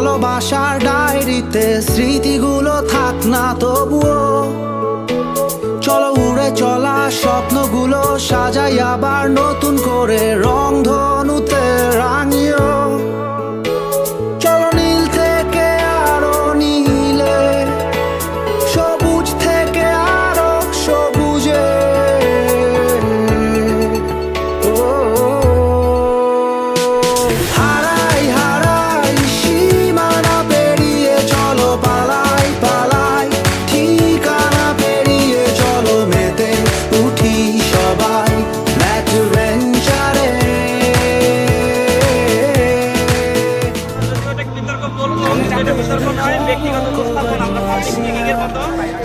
ভালোবাসার ডায়েরিতে স্মৃতিগুলো থাক না তবুও। চলো উড়ে চলা স্বপ্নগুলো সাজাই আবার নতুন করে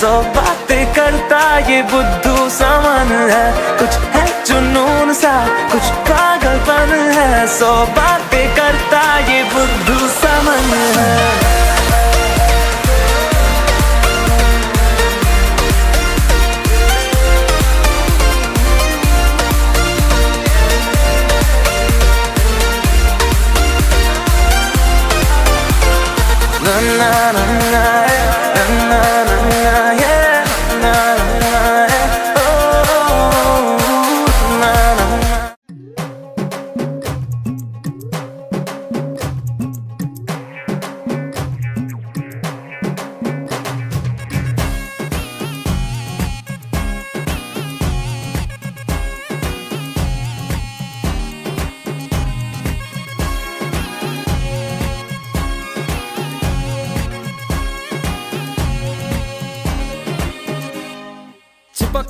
सौ बातें करता ये बुद्धू सामान है। कुछ है जुनून सा, कुछ पागलपन है। सौ बातें करता ये बुद्धू सामान है। Na na na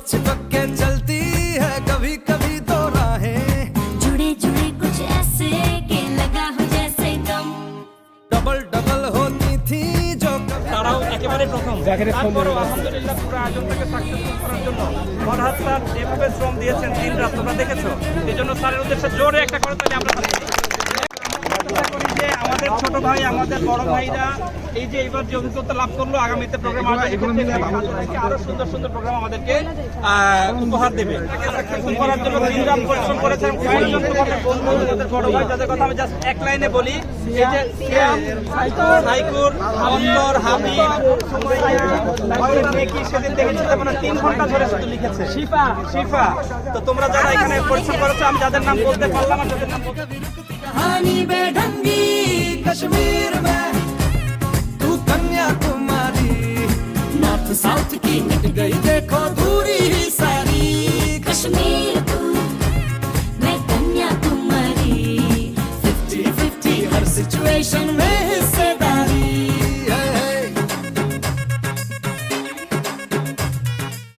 चिपक चिपक के चलती है कभी कभी तो राहें जुड़े जुड़े कुछ ऐसे के लगा हो जैसे दम डबल डबल होती थी जो कभी তারাও একেবারে প্রথম তারপরও আলহামদুলিল্লাহ পুরো আয়োজনটাকে সাকসেসফুল করার জন্য ফরহাদ স্যার যেভাবে শ্রম দিয়েছেন দিন রাত তোমরা দেখেছো এই জন্য স্যারের উদ্দেশ্যে জোরে একটা করে তাহলে আমরা তালি দিই। আশা করি যে আমাদের ছোট ভাই আমাদের বড় ভাইরা এই যে এবার যে অভিজ্ঞতা লাভ করল আগামীতে প্রোগ্রাম আরও সুন্দর সুন্দর প্রোগ্রাম আমাদেরকে উপহার দেবে। জন্য আচ্ছা। বড় ভাই কথা আমি জাস্ট এক লাইনে বলি সেদিন মানে তিন ঘণ্টা লিখেছে। শিফা। শিফা। তো তোমরা যারা এখানে পরিশ্রম করেছ আমি যাদের নাম বলতে পারলাম যাদের নাম বলতে कश्मीर में तू कन्याकुमारी। नॉर्थ साउथ की मिट गई देखो दूरी ही सारी। कश्मीर तू मैं कन्याकुमारी। फिफ्टी फिफ्टी हर सिचुएशन में